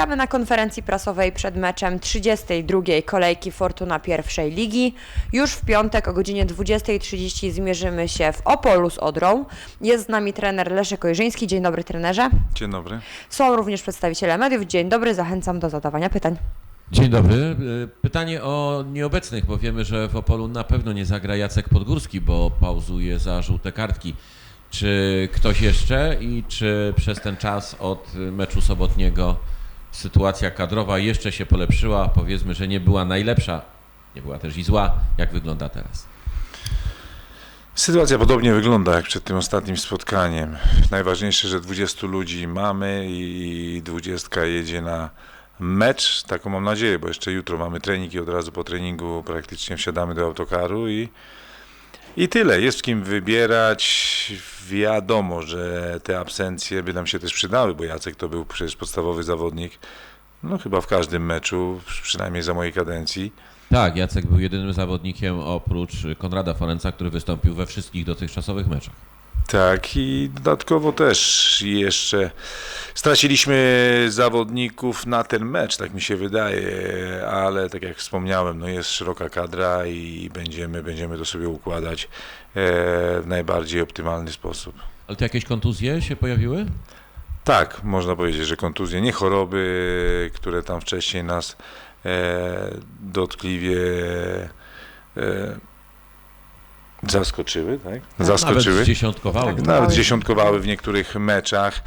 Czekamy na konferencji prasowej przed meczem 32. kolejki Fortuna pierwszej ligi. Już w piątek o godzinie 20.30 zmierzymy się w Opolu z Odrą. Jest z nami trener Leszek Ojrzyński. Dzień dobry trenerze. Dzień dobry. Są również przedstawiciele mediów. Dzień dobry, zachęcam do zadawania pytań. Dzień dobry. Y, Pytanie o nieobecnych, bo wiemy, że w Opolu na pewno nie zagra Jacek Podgórski, bo pauzuje za żółte kartki. Czy ktoś jeszcze i czy przez ten czas od meczu sobotniego sytuacja kadrowa jeszcze się polepszyła? Powiedzmy, że nie była najlepsza, nie była też i zła. Jak wygląda teraz? Sytuacja podobnie wygląda jak przed tym ostatnim spotkaniem. Najważniejsze, że 20 ludzi mamy i 20 jedzie na mecz. Taką mam nadzieję, bo jeszcze jutro mamy trening i od razu po treningu praktycznie wsiadamy do autokaru i, i tyle. Jest kim wybierać. Wiadomo, że te absencje by nam się też przydały, bo Jacek to był przecież podstawowy zawodnik. No chyba w każdym meczu, przynajmniej za mojej kadencji. Tak, Jacek był jedynym zawodnikiem oprócz Konrada Forenca, który wystąpił we wszystkich dotychczasowych meczach. Tak, i dodatkowo też jeszcze straciliśmy zawodników na ten mecz, tak mi się wydaje, ale tak jak wspomniałem, no jest szeroka kadra i będziemy, będziemy to sobie układać e, w najbardziej optymalny sposób. Ale to jakieś kontuzje się pojawiły? Tak, można powiedzieć, że kontuzje, nie choroby, które tam wcześniej nas e, dotkliwie e, zaskoczyły, tak? Zaskoczyły. Nawet zdziesiątkowały. Tak, nawet dziesiątkowały w niektórych meczach.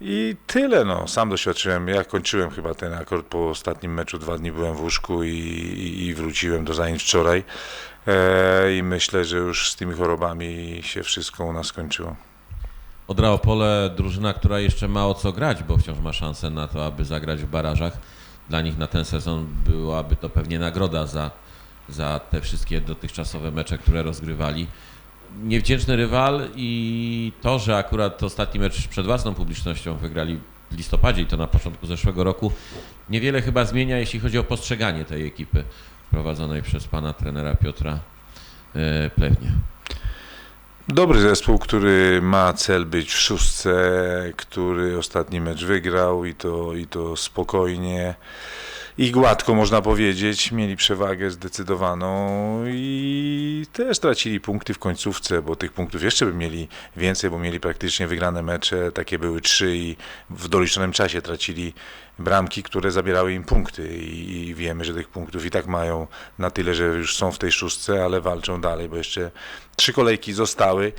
I tyle, no. Sam doświadczyłem. Ja kończyłem chyba ten akord po ostatnim meczu. Dwa dni byłem w łóżku i, i, i wróciłem do zajęć wczoraj. E, I myślę, że już z tymi chorobami się wszystko u nas skończyło. Odra Opole, drużyna, która jeszcze ma o co grać, bo wciąż ma szansę na to, aby zagrać w barażach. Dla nich na ten sezon byłaby to pewnie nagroda za, za te wszystkie dotychczasowe mecze, które rozgrywali. Niewdzięczny rywal i to, że akurat ostatni mecz przed własną publicznością wygrali w listopadzie i to na początku zeszłego roku, niewiele chyba zmienia, jeśli chodzi o postrzeganie tej ekipy prowadzonej przez pana trenera Piotra e, Plewnia. Dobry zespół, który ma cel być w szóstce, który ostatni mecz wygrał i to, i to spokojnie i gładko można powiedzieć. Mieli przewagę zdecydowaną i też tracili punkty w końcówce, bo tych punktów jeszcze by mieli więcej, bo mieli praktycznie wygrane mecze. Takie były trzy i w doliczonym czasie tracili bramki, które zabierały im punkty i, i wiemy, że tych punktów i tak mają na tyle, że już są w tej szóstce, ale walczą dalej, bo jeszcze trzy kolejki zostały.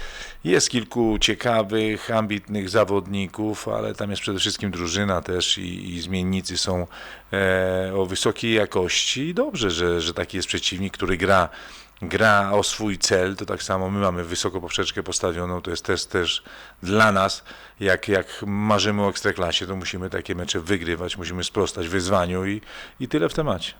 Jest kilku ciekawych, ambitnych zawodników, ale tam jest przede wszystkim drużyna też i, i zmiennicy są e, o wysokiej jakości i dobrze, że, że taki jest przeciwnik, który gra gra o swój cel, to tak samo my mamy wysoko poprzeczkę postawioną, to jest też, też dla nas, jak, jak marzymy o Ekstraklasie, to musimy takie mecze wygrywać, musimy sprostać wyzwaniu i, i tyle w temacie.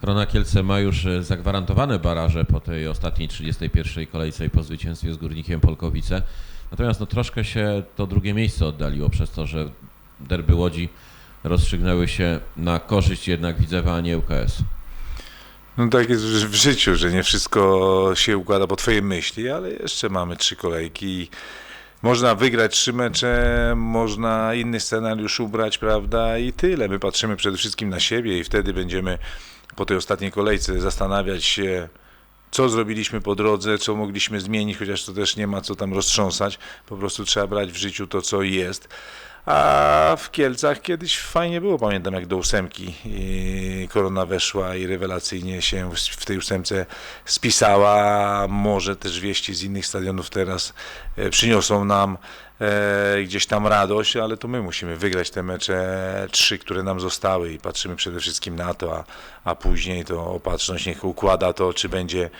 Korona Kielce ma już e, zagwarantowane baraże po tej ostatniej 31. kolejce i po zwycięstwie z Górnikiem Polkowice. Natomiast no, troszkę się to drugie miejsce oddaliło przez to, że derby Łodzi rozstrzygnęły się na korzyść jednak Widzewa, a nie UKS. No tak jest w życiu, że nie wszystko się układa po twojej myśli, ale jeszcze mamy trzy kolejki można wygrać trzy mecze, można inny scenariusz ubrać, prawda, i tyle. My patrzymy przede wszystkim na siebie i wtedy będziemy po tej ostatniej kolejce zastanawiać się, co zrobiliśmy po drodze, co mogliśmy zmienić, chociaż to też nie ma co tam roztrząsać. Po prostu trzeba brać w życiu to, co jest. A w Kielcach kiedyś fajnie było, pamiętam jak do ósemki i korona weszła i rewelacyjnie się w- tej ósemce spisała. Może też wieści z innych stadionów teraz e, przyniosą nam e, gdzieś tam radość, ale to my musimy wygrać te mecze trzy, które nam zostały i patrzymy przede wszystkim na to, a, a później to opatrzność niech układa to, czy będzie e,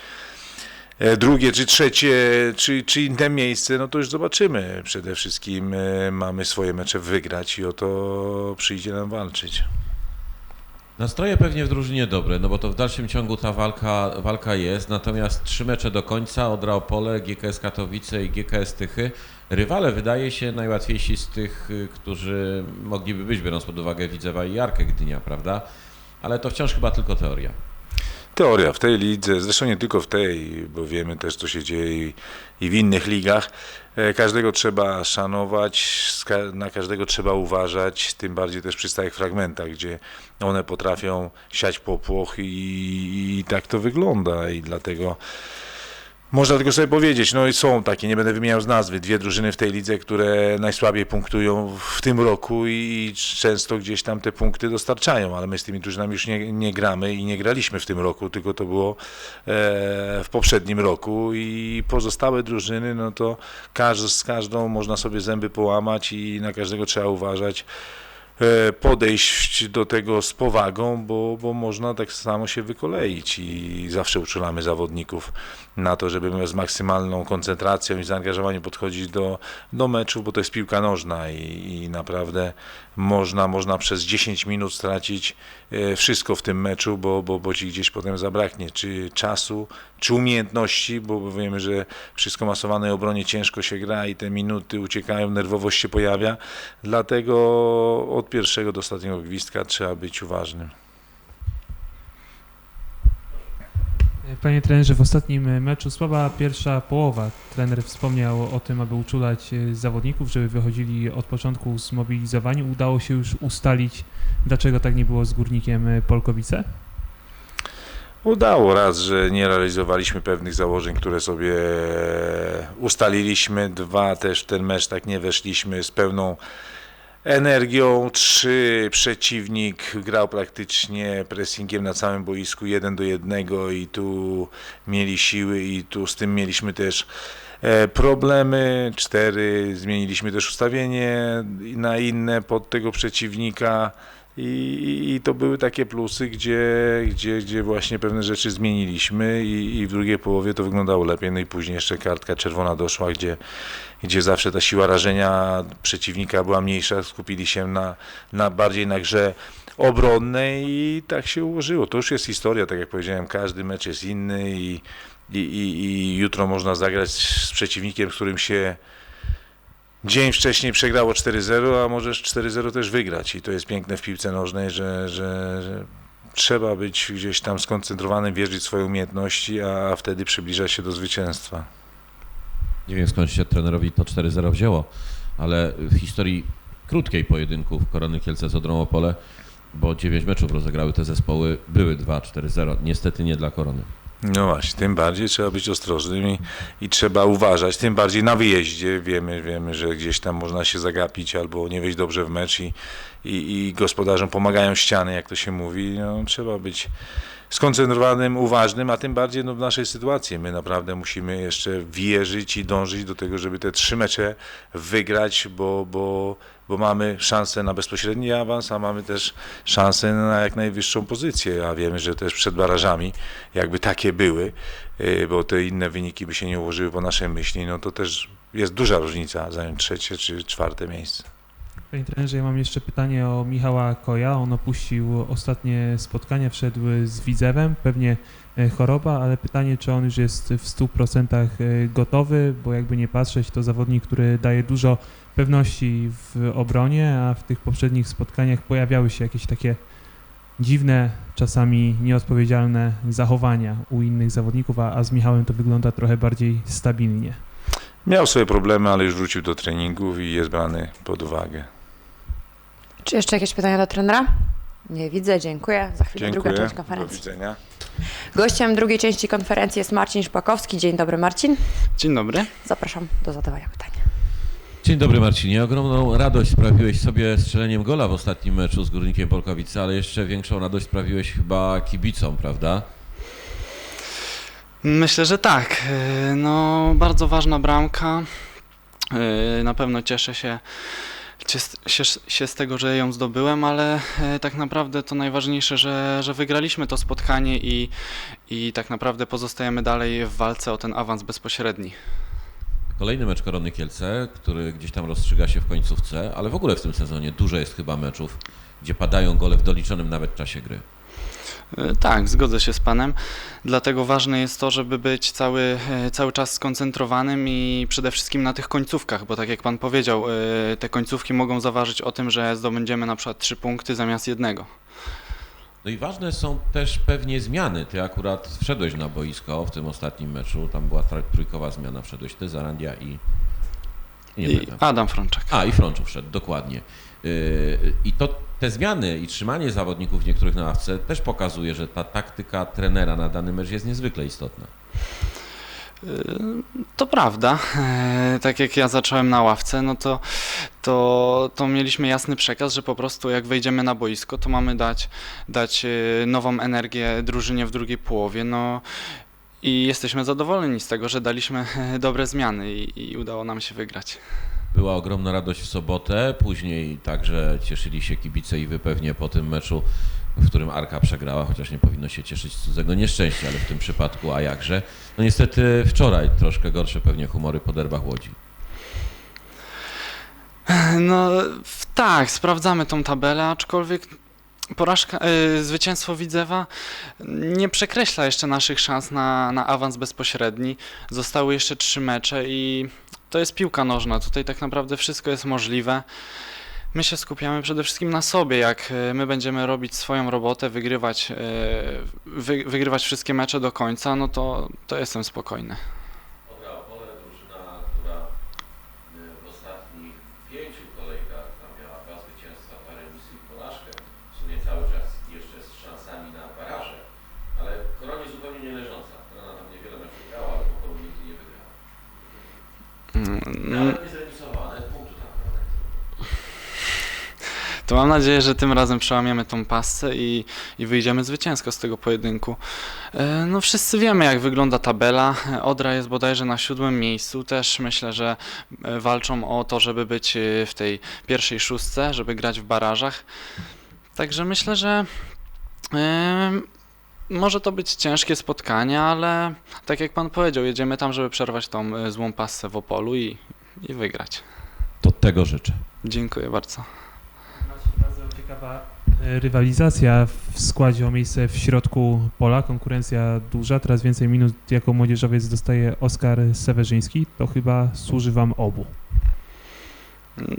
drugie, czy trzecie, czy, czy inne miejsce, no to już zobaczymy. Przede wszystkim e, mamy swoje mecze wygrać i o to przyjdzie nam walczyć. Nastroje pewnie w drużynie dobre, no bo to w dalszym ciągu ta walka, walka jest, natomiast trzy mecze do końca, Odra Opole, GKS Katowice i GKS Tychy. Rywale wydaje się najłatwiejsi z tych, y, którzy mogliby być, biorąc pod uwagę Widzewa i Jarkę Gdynia, prawda? Ale to wciąż chyba tylko teoria. Teoria w tej lidze, zresztą nie tylko w tej, bo wiemy też, co się dzieje i, w innych ligach. E, Każdego trzeba szanować, na każdego trzeba uważać, tym bardziej też przy stałych fragmentach, gdzie one potrafią siać popłoch i, i tak to wygląda i dlatego można tylko sobie powiedzieć, no i są takie, nie będę wymieniał z nazwy, dwie drużyny w tej lidze, które najsłabiej punktują w tym roku i często gdzieś tam te punkty dostarczają, ale my z tymi drużynami już nie, nie gramy i nie graliśmy w tym roku, tylko to było e, w poprzednim roku i pozostałe drużyny, no to każdy, z każdą można sobie zęby połamać i na każdego trzeba uważać podejść do tego z powagą, bo, bo można tak samo się wykoleić i zawsze uczulamy zawodników na to, żeby z maksymalną koncentracją i zaangażowaniem podchodzić do, do meczu, bo to jest piłka nożna i, i naprawdę można, można przez 10 minut stracić e, wszystko w tym meczu, bo, bo, bo ci gdzieś potem zabraknie, czy czasu, czy umiejętności, bo wiemy, że przy skomasowanej obronie ciężko się gra i te minuty uciekają, nerwowość się pojawia, dlatego od pierwszego do ostatniego gwizdka trzeba być uważnym. Panie trenerze, w ostatnim meczu słaba pierwsza połowa. Trener wspomniał o tym, aby uczulać zawodników, żeby wychodzili od początku zmobilizowani. Udało się już ustalić, dlaczego tak nie było z górnikiem Polkowice? Udało raz, że nie realizowaliśmy pewnych założeń, które sobie ustaliliśmy. Dwa, też w ten mecz tak nie weszliśmy z pełną energią. Trzy, przeciwnik grał praktycznie pressingiem na całym boisku jeden do jednego i tu mieli siły i tu z tym mieliśmy też e, problemy. Cztery, zmieniliśmy też ustawienie na inne pod tego przeciwnika. I, i- to były takie plusy, gdzie, gdzie, gdzie właśnie pewne rzeczy zmieniliśmy i, i w drugiej połowie to wyglądało lepiej. No i później jeszcze kartka czerwona doszła, gdzie, gdzie zawsze ta siła rażenia przeciwnika była mniejsza. Skupili się na, na bardziej na grze obronnej i tak się ułożyło. To już jest historia, tak jak powiedziałem, każdy mecz jest inny i, i, i, i jutro można zagrać z przeciwnikiem, z którym się dzień wcześniej przegrało 4-0, a możesz 4-0 też wygrać. I to jest piękne w piłce nożnej, że, że, że trzeba być gdzieś tam skoncentrowanym, wierzyć w swoje umiejętności, a wtedy przybliżać się do zwycięstwa. Nie wiem skąd się trenerowi to 4-0 wzięło, ale w historii krótkiej pojedynków Korony Kielce z Odrą Opole, bo 9 meczów rozegrały te zespoły, były 2-4-0. Niestety nie dla Korony. No właśnie, tym bardziej trzeba być ostrożnym i, i trzeba uważać, tym bardziej na wyjeździe. Wiemy, wiemy, że gdzieś tam można się zagapić albo nie wejść dobrze w mecz i, i, i gospodarzom pomagają ściany, jak to się mówi. No, trzeba być skoncentrowanym, uważnym, a tym bardziej no, w naszej sytuacji. My naprawdę musimy jeszcze wierzyć i dążyć do tego, żeby te trzy mecze wygrać, bo, bo, bo mamy szansę na bezpośredni awans, a mamy też szansę na jak najwyższą pozycję, a wiemy, że też przed barażami, jakby takie były, y, bo te inne wyniki by się nie ułożyły po naszej myśli, no to też jest duża różnica zająć trzecie czy czwarte miejsce. Panie trenerze, ja mam jeszcze pytanie o Michała Koja. On opuścił ostatnie spotkania, wszedł z Widzewem, pewnie choroba, ale pytanie, czy on już jest w 100% e, gotowy, bo jakby nie patrzeć, to zawodnik, który daje dużo pewności w obronie, a w tych poprzednich spotkaniach pojawiały się jakieś takie dziwne, czasami nieodpowiedzialne zachowania u innych zawodników, a, a z Michałem to wygląda trochę bardziej stabilnie. Miał swoje problemy, ale już wrócił do treningów i jest brany pod uwagę. Czy jeszcze jakieś pytania do trenera? Nie widzę, dziękuję. Za chwilę druga Dziękuję. część Do konferencji. widzenia. Gościem drugiej części konferencji jest Marcin Szpakowski. Dzień dobry Marcin. Dzień dobry. Zapraszam do zadawania pytań. Dzień dobry Marcinie. Ogromną radość sprawiłeś sobie strzeleniem gola w ostatnim meczu z Górnikiem Polkowice, ale jeszcze większą radość sprawiłeś chyba kibicom, prawda? Myślę, że tak. Yy, No, bardzo ważna bramka. Yy, Na pewno cieszę się, się, się z tego, że ją zdobyłem, ale yy, tak naprawdę to najważniejsze, że, że wygraliśmy to spotkanie i, i tak naprawdę pozostajemy dalej w walce o ten awans bezpośredni. Kolejny mecz Korony Kielce, który gdzieś tam rozstrzyga się w końcówce, ale w ogóle w tym sezonie dużo jest chyba meczów, gdzie padają gole w doliczonym nawet czasie gry. E, Tak, zgodzę się z Panem. Dlatego ważne jest to, żeby być cały, e, cały czas skoncentrowanym i przede wszystkim na tych końcówkach, bo tak jak Pan powiedział, e, te końcówki mogą zaważyć o tym, że zdobędziemy na przykład trzy punkty zamiast jednego. No i ważne są też pewnie zmiany. Ty akurat wszedłeś na boisko w tym ostatnim meczu, tam była trójkowa zmiana, wszedłeś ty, Zarandia i... nie I. Adam Frączak. A, i Frączu wszedł, dokładnie. Yy, I to te zmiany i trzymanie zawodników niektórych na ławce też pokazuje, że ta taktyka trenera na dany mecz jest niezwykle istotna. To prawda. E, Tak jak ja zacząłem na ławce, no to, to, to mieliśmy jasny przekaz, że po prostu jak wejdziemy na boisko, to mamy dać, dać e, nową energię drużynie w drugiej połowie. No i jesteśmy zadowoleni z tego, że daliśmy dobre zmiany i, i udało nam się wygrać. Była ogromna radość w sobotę, później także cieszyli się kibice i wy pewnie po tym meczu, w którym Arka przegrała, chociaż nie powinno się cieszyć z cudzego nieszczęścia, ale w tym przypadku, a jakże. No niestety wczoraj troszkę gorsze pewnie humory po derbach Łodzi. No tak, sprawdzamy tą tabelę, aczkolwiek porażka, y, zwycięstwo Widzewa nie przekreśla jeszcze naszych szans na, na awans bezpośredni. Zostały jeszcze trzy mecze i to jest piłka nożna. Tutaj tak naprawdę wszystko jest możliwe. My się skupiamy przede wszystkim na sobie. Jak y, my będziemy robić swoją robotę, wygrywać, y, wy, wygrywać wszystkie mecze do końca, no to, to jestem spokojny. Odra Opole, drużyna, która y, w ostatnich pięciu kolejkach tam miała dwa zwycięstwa, dwa remisy i porażkę. W sumie cały czas jeszcze z szansami na baraże, ale koronie zupełnie nie leżąca. Korona tam niewiele meczów grała, ale po nigdy nie wygrała. Mm, Nawet nie zremisowała, nawet punktu tam korona nie zdobyła. To mam nadzieję, że tym razem przełamiemy tą pasę i, i wyjdziemy zwycięsko z tego pojedynku. E, No wszyscy wiemy jak wygląda tabela. Odra jest bodajże na siódmym miejscu. Też myślę, że e, walczą o to, żeby być e, w tej pierwszej szóstce, żeby grać w barażach. Także myślę, że może to być ciężkie spotkanie, ale tak jak pan powiedział, jedziemy tam, żeby przerwać tą złą pasę w Opolu i, i wygrać. To tego życzę. Dziękuję bardzo. Ciekawa e, rywalizacja w składzie o miejsce w środku pola, konkurencja duża, teraz więcej minut jako młodzieżowiec dostaje Oskar Sewerzyński, to chyba służy wam obu.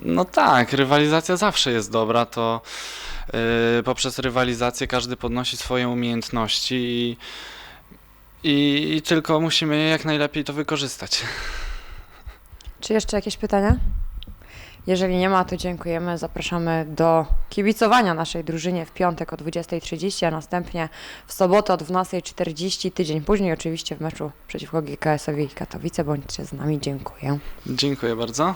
No tak, rywalizacja zawsze jest dobra, to yy, poprzez rywalizację każdy podnosi swoje umiejętności i, i, i tylko musimy jak najlepiej to wykorzystać. Czy jeszcze jakieś pytania? Jeżeli nie ma, to dziękujemy. Zapraszamy do kibicowania naszej drużynie w piątek o 20.30, a następnie w sobotę o 12.40, tydzień później oczywiście w meczu przeciwko GKS-owi Katowice. Bądźcie z nami, dziękuję. Dziękuję bardzo.